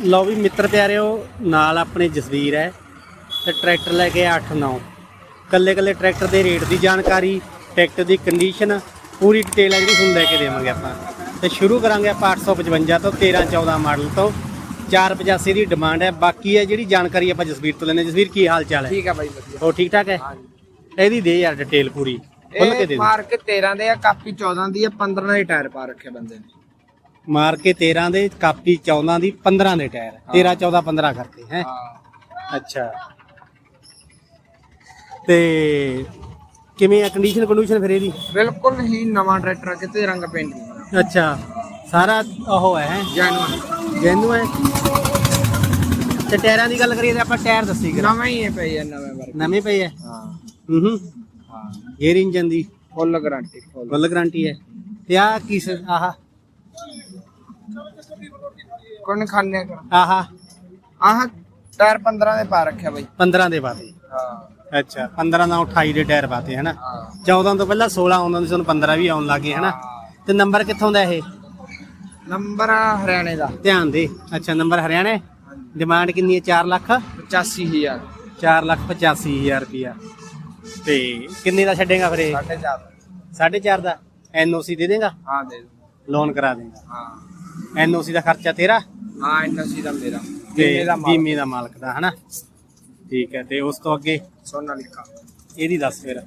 ਲਓ ਵੀ ਮਿੱਤਰ ਪਿਆਰਿਓ ਨਾਲ ਆਪਣੇ ਜਸਵੀਰ ਹੈ ਤੇ ਟਰੈਕਟਰ ਲੈ ਕੇ 8 9 ਕੱਲੇ ਕੱਲੇ ਟਰੈਕਟਰ ਦੇ ਰੇਟ ਦੀ ਜਾਣਕਾਰੀ ਟਰੈਕਟਰ ਦੀ ਕੰਡੀਸ਼ਨ ਪੂਰੀ ਡਿਟੇਲ ਹੈ ਜਿਹੜੀ ਤੁਹਾਨੂੰ ਲੈ ਕੇ ਦੇਵਾਂਗੇ ਆਪਾਂ। ਤੇ ਸ਼ੁਰੂ ਕਰਾਂਗੇ ਆਪਾਂ 855 ਤੋਂ 13 14 ਮਾਡਲ ਤੋਂ। 485 ਦੀ ਡਿਮਾਂਡ ਹੈ ਬਾਕੀ ਹੈ ਜਿਹੜੀ ਜਾਣਕਾਰੀ ਆਪਾਂ ਜਸਵੀਰ ਤੋਂ ਲੈਣੇ ਜਸਵੀਰ ਕੀ ਹਾਲ ਚਾਲ ਹੈ? ਠੀਕ ਆ ਬਾਈ ਵਧੀਆ। ਹੋ ਠੀਕ ਠਾਕ ਹੈ? ਇਹਦੀ ਦੇ ਯਾਰ ਡਿਟੇਲ ਪੂਰੀ। ਖੁੱਲ ਕੇ ਦੇ ਇਹ ਦੇ ਮਾਰ ਕੇ 13 ਦੇ ਆ ਕਾਪੀ 14 ਦੀ ਆ 15 ਦੇ ਟਾਇਰ ਪਾ ਰੱਖੇ ਬੰਦੇ ਨੇ। ਮਾਰ ਕੇ 13 ਦੇ ਕਾਪੀ 14 ਦੀ 15 ਦੇ ਟਾਇਰ। 13 14 15 ਕਰਤੇ ਹੈ? ਹਾਂ। ਅੱਛਾ। ਤੇ ਕਿਵੇਂ ਆ ਕੰਡੀਸ਼ਨ ਕੰਡੀਸ਼ਨ ਫਿਰ ਇਹਦੀ? ਬਿਲਕੁਲ ਹੀ ਨਵਾਂ ਟਰੈਕਟਰ ਆ, ਕਿਤੇ ਰੰਗ ਪੇਂਟ ਨਹੀਂ ਅੱਛਾ। ਸਾਰਾ ਉਹ ਹੈ ਹੈਂ? ਜੈਨੂਅਨ ਜੈਨੂ ਹੈ? ਤੇ ਟਾਇਰਾਂ ਦੀ ਗੱਲ ਕਰੀਏ ਤੇ ਆਪਾਂ ਟਾਇਰ ਦੱਸੀ ਕਰਾਂ। ਨਵਾਂ ਹੀ ਹੈ ਪਈ ਆ ਨਵੇਂ ਵਰਗੇ। ਨਵੇਂ ਪਏ ਆ? ਹਾਂ। ਹੂੰ ਹੂੰ। ਹਾਂ। ਗੇਅਰ ਇੰਜਨ ਦੀ। Full guarantee full full guarantee ਹੈ। ਤੇ ਆ ਕੀ ਸ- ਆਹ ਕੋਣ ਖਾਣੇ ਕਰ ਆਹ। ਆਹ ਟਾਇਰ 15 ਦੇ ਪਾ ਰੱਖਿਆ ਬਾਈ। 15 ਦੇ ਬਾਤੇ ਹਾਂ। ਅੱਛਾ 15 ਨਾਲ 28 ਦੇ ਟਾਇਰ ਬਾਤੇ ਹਨਾ? ਹਾਂ। 14 ਤੋਂ ਪਹਿਲਾਂ 16 ਆਉਂਦਾ ਸੀ ਤੁਹਾਨੂੰ 15 ਵੀ ਆਉਣ ਲੱਗੇ ਹਨਾ? ਤੇ ਨੰਬਰ ਕਿੱਥੋਂ ਦਾ ਇਹ? ਨੰਬਰ ਹਰਿਆਣੇ ਦਾ। ਧਿਆਨ ਦੇ। ਅੱਛਾ ਨੰਬਰ ਹਰਿਆਣਾ? ਡਿਮਾਂਡ ਕਿੰਨੀ ਹੈ? 4 ਲੱਖ? 85000 4 ਲੱਖ 85 ਹਜ਼ਾਰ ਰੁਪਿਆ ਤੇ ਕਿੰਨੇ ਦਾ ਛੱਡੇਗਾ ਫਿਰ ਇਹ? 4.5 4.5 ਦਾ? ਐਨਓਸੀ ਦੇ ਦੇਗਾ? ਹਾਂ ਦੇ। ਲੋਨ ਕਰਾ ਦੇਗਾ। ਹਾਂ। ਐਨਓਸੀ ਦਾ ਖਰਚਾ ਤੇਰਾ? ਹਾਂ ਸੀ ਦਾ ਮੇਰਾ। ਤੇ ਬੀਮੇ ਦਾ ਮਾਲਕ। ਦਾ ਹਨਾ? ਠੀਕ ਹੈ ਤੇ ਉਸ ਤੋਂ ਅੱਗੇ? ਸੋਨਾ ਲਿਖਾ। ਇਹਦੀ ਦੱਸ ਫਿਰ।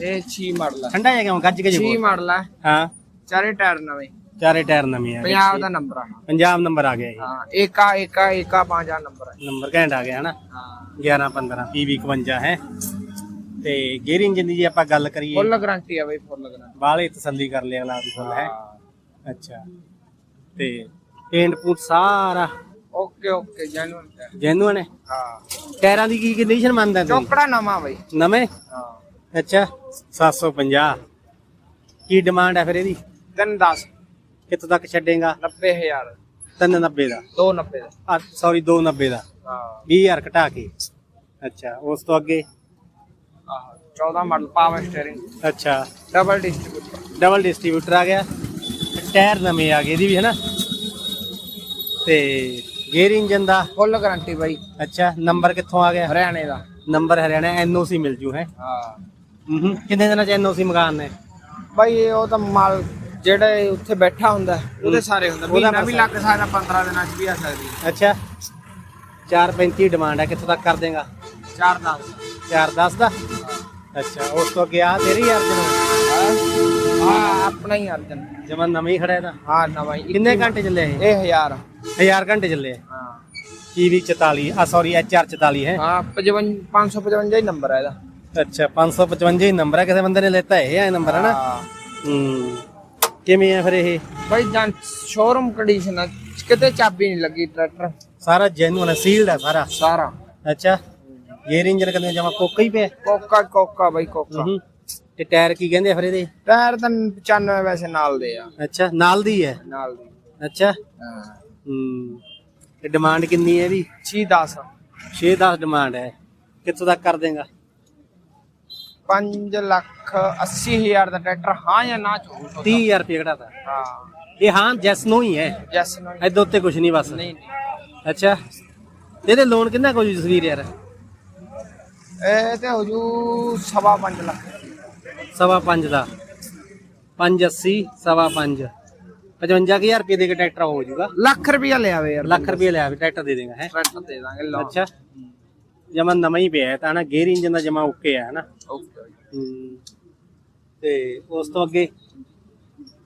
ਇਹ 6 ਮਾਡਲ ਹੈ ਠੰਡਾ ਜਿਹਾ ਕਿਉਂ? ਗੱਜ ਕੇ 6 ਜੀ ਮਾਡਲ ਹੈ ਹਾਂ। ਚਾਰੇ ਟਾਇਰ ਨਵੇਂ। ਚਾਰੇ ਟਾਇਰ ਨਵੇਂ ਆ। ਪੰਜਾਬ ਦਾ ਨੰਬਰ ਆ। ਪੰਜਾਬ ਨੰਬਰ ਆ ਗਿਆ ਇਹ। ਹਾਂ ਏਕਾ ਏਕਾ ਏਕਾ ਪੰਜ ਆ ਨੰਬਰ ਹੈ ਨੰਬਰ ਘੈਂਟ ਆ ਗਿਆ ਹਨਾ? ਹਾਂ। 11 15 PV 51 ਹੈ? ਤੇ ਗੇਅਰ ਇੰਜਨ ਦੀ ਜੇ ਆਪਾਂ ਗੱਲ ਕਰੀਏ ਫੁੱਲ ਗਾਰੰਟੀ ਆ ਬਈ ਫੁੱਲ ਗਾਰੰਟੀ ਬਾਹਲੇ ਤਸੱਲੀ ਕਰ ਲਿਆ ਅਗਲਾ ਵੀ ਫੁੱਲ ਹੈ। ਅੱਛਾ। ਤੇ ਪੇਂਟ ਪੂਟ ਸਾਰਾ। ਓਕੇ ਓਕੇ ਜੈਨੂਨ ਜੈਨੂਅਨ ਹੈ? ਹਾਂ। ਟਾਇਰਾਂ ਦੀ ਕੀ ਕੰਡੀਸ਼ਨ ਮੰਨਦਾ ਤੂੰ ਚੋਕੜਾ ਨਵਾਂ ਬਈ। ਨਵੇਂ? ਹਾਂ। ਅੱਛਾ 750 ਕੀ ਡਿਮਾਂਡ ਹੈ ਫਿਰ ਇਹਦੀ? ਤਿੰਨ 10 ਕਿੱਥੋਂ ਤੱਕ ਛੱਡੇਗਾ? 90000 390 ਦਾ। 290 ਦਾ। ਸੌਰੀ 290 ਦਾ ਹਾਂ। 20000 ਘਟਾ ਕੇ। ਅੱਛਾ ਉਸ ਤੋਂ ਅੱਗੇ? ਆਹ 14 ਮਾਡਲ ਪਾਵਰ ਸਟੀਅਰਿੰਗ ਅੱਛਾ। ਡਬਲ ਡਿਸਟ੍ਰੀਬਿਊਟਰ ਡਬਲ ਡਿਸਟ੍ਰੀਬਿਊਟਰ ਆ ਗਿਆ। ਟਾਇਰ ਨਵੇਂ ਆ ਗਏ ਇਹਦੀ ਵੀ ਹੈ ਨਾ? ਤੇ ਗੇਅਰ ਇੰਜਨ ਦਾ? ਫੁੱਲ ਗਾਰੰਟੀ ਬਾਈ। ਅੱਛਾ ਨੰਬਰ ਕਿੱਥੋਂ ਆ ਗਿਆ? ਹਰਿਆਣੇ ਦਾ। ਨੰਬਰ ਹਰਿਆਣਾ ਐਨਓਸੀ ਮਿਲ ਜੂ ਹੈ? ਹਾਂ। ਹੂੰ ਕਿੰਨੇ ਦਿਨਾਂ ਚ ਐਨਓਸੀ ਮਕਾਨ ਨੇ? ਬਾਈ ਇਹ ਉਹ ਤਾਂ ਮਾਲ ਜਿਹੜੇ ਉੱਥੇ ਬੈਠਾ ਹੁੰਦਾ ਉਹਦੇ ਸਾਰੇ ਹੁੰਦਾ। ਮਹੀਨਾ ਵੀ। ਲੱਗ ਸਕਦਾ 15 ਦਿਨਾਂ ਚ ਵੀ ਆ ਸਕਦੀ। ਅੱਛਾ। 435 ਡਿਮਾਂਡ ਹੈ ਕਿੱਥੋਂ ਤੱਕ ਕਰ ਦੇਗਾ? 4 10 410 ਦਾ? ਅੱਛਾ ਉਸ ਤੋਂ ਅੱਗੇ ਆ ਤੇਰੀ ਯਾਰ ਜਨੋ ਹਾਂ ਆਪਣਾ ਹੀ ਅਰਜਨ। ਜਮਨ ਨਵੇਂ ਹੀ ਖੜਾ ਇਹਦਾ? ਹਾਂ ਨਵਾਂ ਹੀ। ਕਿੰਨੇ ਘੰਟੇ ਚੱਲੇ ਇਹ? ਇਹ ਹਜ਼ਾਰ। 1000 ਘੰਟੇ ਚੱਲੇ ਹਾਂ। ਕੀਵੀ 44 ਆ ਸੌਰੀ ਐਚਆਰ 44 ਹੈ। ਹਾਂ 55 555 ਹੀ ਨੰਬਰ ਹੈ ਇਹਦਾ। ਅੱਛਾ 555 ਹੀ ਨੰਬਰ ਹੈ ਕਿਸੇ ਬੰਦੇ ਨੇ ਲੈਤਾ ਇਹ ਹੈ ਨੰਬਰ ਹੈ ਨਾ? ਹਾਂ। ਕਿਵੇਂ ਆ ਫਿਰ ਇਹ? ਬਾਈ ਜਾਂ ਸ਼ੋਰੂਮ ਕੰਡੀਸ਼ਨ ਆ ਕਿਤੇ ਚਾਬੀ ਨਹੀਂ ਲੱਗੀ ਟਰੈਕਟਰ ਸਾਰਾ ਜੈਨੂਨ ਹੈ ਸੀਲਡ ਹੈ ਸਾਰਾ? ਸਾਰਾ। ਅੱਛਾ। ਗੇਅਰ ਇੰਜਨ ਕਦੇ ਜਮਾ ਕੋਕਾ ਹੀ ਪਿਆ? ਕੋਕਾ ਕੋਕਾ ਬਾਈ ਕੋਕਾ। ਹੂੰ। ਤੇ ਟਾਇਰ ਕੀ ਕਹਿੰਦੇ ਆ ਫਿਰ ਇਹਦੇ? ਟਾਇਰ ਤਾਂ 95 ਵੈਸੇ ਨਾਲ ਦੇ ਆ। ਅੱਛਾ ਨਾਲ ਦੀ ਹੈ? ਨਾਲ ਦੀ। ਅੱਛਾ। ਹਾਂ। ਹੂੰ। ਤੇ ਡਿਮਾਂਡ ਕਿੰਨੀ ਹੈ ਇਹਦੀ? 6 10 6-10 ਡਿਮਾਂਡ ਹੈ। ਕਿੱਥੋਂ ਤੱਕ ਕਰ ਦੇਗਾ? 5 ਲੱਖ 80 ਹਜ਼ਾਰ ਦਾ ਟਰੈਕਟਰ ਹਾਂ ਜਾਂ ਨਾ ਚਾਹੋ 30000 ਰੁਪਏ ਘਟਾਤਾ। ਹਾਂ। ਇਹ ਹਾਂ ਜੈਸ ਨੋ ਹੀ ਹੈ। ਯੈਸ ਨੋ ਇਹਦੇ ਉੱਤੇ ਕੁਝ ਨਹੀਂ ਬਸ। ਨਹੀਂ ਨਹੀਂ। ਅੱਛਾ। ਇਹਦੇ ਲੋਨ ਕਿੰਨਾ ਕੁ ਜੀ ਤਸਵੀਰ ਯਾਰ? ਇਹ ਤੇ ਹੋ ਜੂ ਸਵਾ 5 ਲੱਖ। ਸਵਾ ਪੰਜ ਦਾ। 580 ਸਵਾ ਪੰਜ। 55000 ਰੁਪਏ ਦੇ ਕੇ ਟਰੈਕਟਰ ਹੋ ਜਾਊਗਾ ਲੱਖ ਰੁਪਇਆ ਲਿਆਵੇ ਯਾਰ ਲੱਖ ਰੁਪਏ ਲਿਆ ਵੀ ਟਰੈਕਟਰ ਦੇ ਦੇਗਾ ਹੈ। ਟਰੈਕਟਰ ਦੇ ਦਾਂਗੇ ਲੋਨ ਅੱਛਾ। ਜਮਾ ਨਵਾਂ ਹੀ ਪਿਆ ਹੈ ਤਾਂ ਨਾ ਗੇਅਰ ਇੰਜਨ ਦਾ ਜਮਾ ਓਕੇ ਹੈ ਨਾ ਓਕੇ। ਹੂੰ। ਤੇ ਉਸ ਤੋਂ ਅੱਗੇ?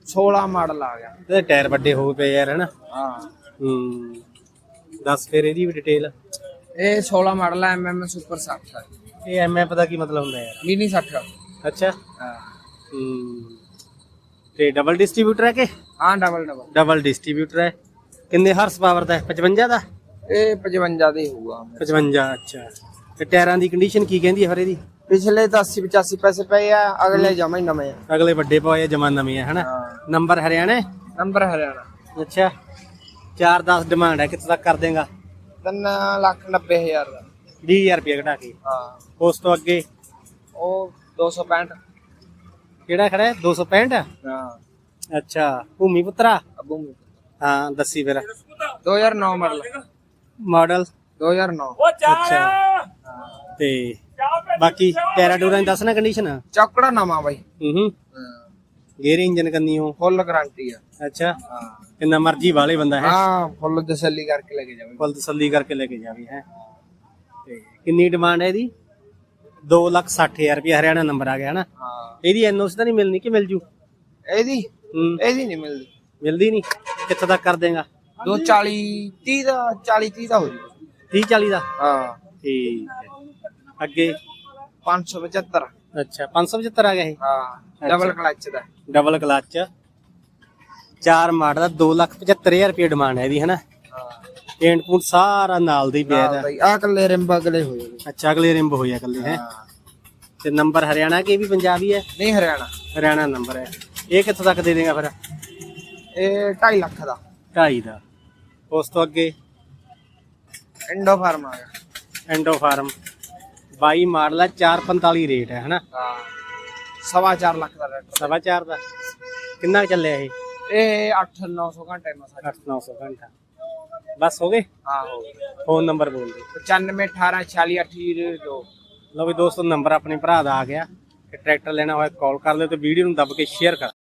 16 ਮਾਡਲ ਆ ਗਿਆ। ਇਹਦੇ ਟਾਇਰ ਵੱਡੇ ਹੋ ਪਏ ਯਾਰ ਹਨਾ। ਹਾਂ। ਹੂੰ। ਦੱਸ ਫਿਰ ਇਹਦੀ ਵੀ ਡਿਟੇਲ ਇਹ 16 ਮਾਡਲ ਹੈ ਐਮਐਮ ਸੁਪਰ 60 ਇਹ ਐਮਐਫ ਦਾ ਕੀ ਮਤਲਬ ਹੁੰਦਾ ਯਾਰ? ਮਿਨੀ 60 ਅੱਛਾ। ਹਾਂ। ਹੂੰ। ਤੇ ਡਬਲ ਡਿਸਟ੍ਰੀਬਿਊਟਰ ਹੈ ਕਿ? ਹਾਂ ਡਬਲ ਡਬਲ ਡਬਲ ਡਿਸਟ੍ਰੀਬਿਊਟਰ ਹੈ। ਕਿੰਨੇ ਹਾਰਸ ਪਾਵਰ ਦਾ ਹੈ? 55 ਦਾ? ਇਹ 55 ਦੇ ਹੋਊਗਾ। 55 ਅੱਛਾ। ਤੇ ਟਾਇਰਾਂ ਦੀ ਕੰਡੀਸ਼ਨ ਕੀ ਕਹਿੰਦੀ ਹੈ ਫਿਰ ਇਹਦੀ ਪਿਛਲੇ ਤਾਂ 80 85 ਪੈਸੇ ਪਏ ਆ ਅਗਲੇ ਜਮਾ ਹੀ ਨਵੇਂ ਆ। ਅਗਲੇ ਵੱਡੇ ਪਏ ਜਮਾ ਨਵੇਂ ਹੈ ਹਨਾ? ਨੰਬਰ ਹਰਿਆਣਾ? ਨੰਬਰ ਹਰਿਆਣਾ। ਅੱਛਾ। 410 ਡਿਮਾਂਡ ਹੈ ਕਿੱਥੇ ਤੱਕ ਕਰ ਦੇਗਾ? 3 ਲੱਖ 90 ਹਜ਼ਾਰ ਦਾ। 20000 ਰੁਪਏ ਘਟਾ ਕੇ। ਹਾਂ। ਉਸ ਤੋਂ ਅੱਗੇ? ਉਹ 265 ਕਿਹੜਾ ਖੜਾ ਹੈ? 265 ਹਾਂ। ਅੱਛਾ ਭੂਮੀ ਪੁੱਤਰਾ? ਹਾਂ ਦੱਸੀ ਫਿਰ। 2009 ਮਾਡਲ। ਮਾਡਲ? 2009 ਅੱਛਾ। ਤੇ ਬਾਕੀ ਟੂਰਾਂ ਦੀ ਦੱਸਣਾ ਕੰਡੀਸ਼ਨ ਚੌਕੜਾ ਨਵਾਂ ਬਾਈ। ਹੂੰ ਹੂੰ। ਗੇਅਰ ਇੰਜਨ ਕੰਨੀ ਹੋ ਫੁੱਲ ਗਾਰੰਟੀ ਆ। ਅੱਛਾ। ਹਾਂ। ਕਿੰਨਾ ਮਰਜ਼ੀ ਵਾਲੇ ਬੰਦਾ ਹੈ। ਹਾਂ ਫੁੱਲ ਤਸੱਲੀ ਕਰਕੇ ਲੈ ਕੇ ਜਾਵੇ। ਫੁੱਲ ਤਸੱਲੀ ਕਰਕੇ ਲੈ ਕੇ ਜਾਵੀ ਹੈ। ਤੇ ਕਿੰਨੀ ਡਿਮਾਂਡ ਹੈ ਇਹਦੀ? 260000 ਰੁਪਏ ਹਰਿਆਣਾ ਨੰਬਰ ਆ ਗਿਆ ਹਨਾ ਹਾਂ। ਇਹਦੀ ਐਨਓਸੀ ਤਾਂ ਨਹੀਂ ਮਿਲਣੀ ਕਿ ਮਿਲ ਜੂ? ਇਹਦੀ? ਹੂੰ। ਇਹਦੀ ਨਹੀਂ ਮਿਲਦੀ। ਮਿਲਦੀ ਨਹੀਂ। ਕਿੱਥੇ ਤੱਕ ਕਰ ਦੇਗਾ? 240 30 ਦਾ 40 30 ਦਾ ਹੋ ਜੂ। 30 40 ਦਾ? ਹਾਂ। ਠੀਕ ਹੈ। ਅੱਗੇ? 575 ਅੱਛਾ 575 ਆ ਗਿਆ ਇਹ? ਹਾਂ ਡਬਲ ਕਲਚ ਦਾ। ਡਬਲ ਕਲਚ ਚਾਰ ਮਾਡਲ ਦਾ 275000 ਰੁਪਏ ਡਿਮਾਂਡ ਹੈ ਇਹਦੀ ਹਨਾ? ਪੇਂਟ ਪੂੰਟ ਸਾਰਾ ਨਾਲ ਦੀ ਪਿਆ ਦਾ ਆ ਕੱਲੇ ਰਿੰਬ ਅਗਲੇ ਹੋ ਜਾਣਗੇ ਅੱਛਾ ਅਗਲੇ ਰਿੰਬ ਹੋਇਆ ਕੱਲੇ ਹਾਂ। ਤੇ ਨੰਬਰ ਹਰਿਆਣਾ ਕੇ ਵੀ ਪੰਜਾਬੀ ਹੈ? ਨਹੀਂ ਹਰਿਆਣਾ। ਹਰਿਆਣਾ ਨੰਬਰ ਹੈ। ਇਹ ਕਿੱਥੋਂ ਤੱਕ ਦੇ ਦੇਗਾ ਫਿਰ? ਇਹ 2.5 ਲੱਖ ਦਾ। 2.5 ਦਾ। ਉਸ ਤੋਂ ਅੱਗੇ? ਇੰਡੋ ਫਾਰਮ ਆ। ਗਿਆ ਐਂਡੋ ਫਾਰਮ 22 ਮਾਡਲ ਹੈ 445 ਰੇਟ ਹੈ ਹਨਾ? ਹਾਂ। ਸਵਾ ਲੱਖ ਦਾ ਰੇਟ। ਸਵਾ ਦਾ। ਕਿੰਨਾ ਚੱਲਿਆ ਇਹ? ਇਹ 8 900 ਘੰਟੇ ਮਸਾ 8-900 ਘੰਟਾ। ਬਸ ਹੋ ਗਏ? ਹਾਂ ਹੋ ਗਿਆ ਫੋਨ ਨੰਬਰ ਬੋਲ ਦਿਓ 95 18 46 28 ਦੋ। ਲਓ ਵੀ ਦੋਸਤੋ ਨੰਬਰ ਆਪਣੇ ਭਰਾ ਦਾ ਆ ਗਿਆ। ਕਿ ਟਰੈਕਟਰ ਲੈਣਾ ਹੋਇਆ ਕਾਲ ਕਰ ਲਿਓ ਤੇ ਵੀਡੀਓ ਨੂੰ ਦੱਬ ਕੇ ਸ਼ੇਅਰ ਕਰ।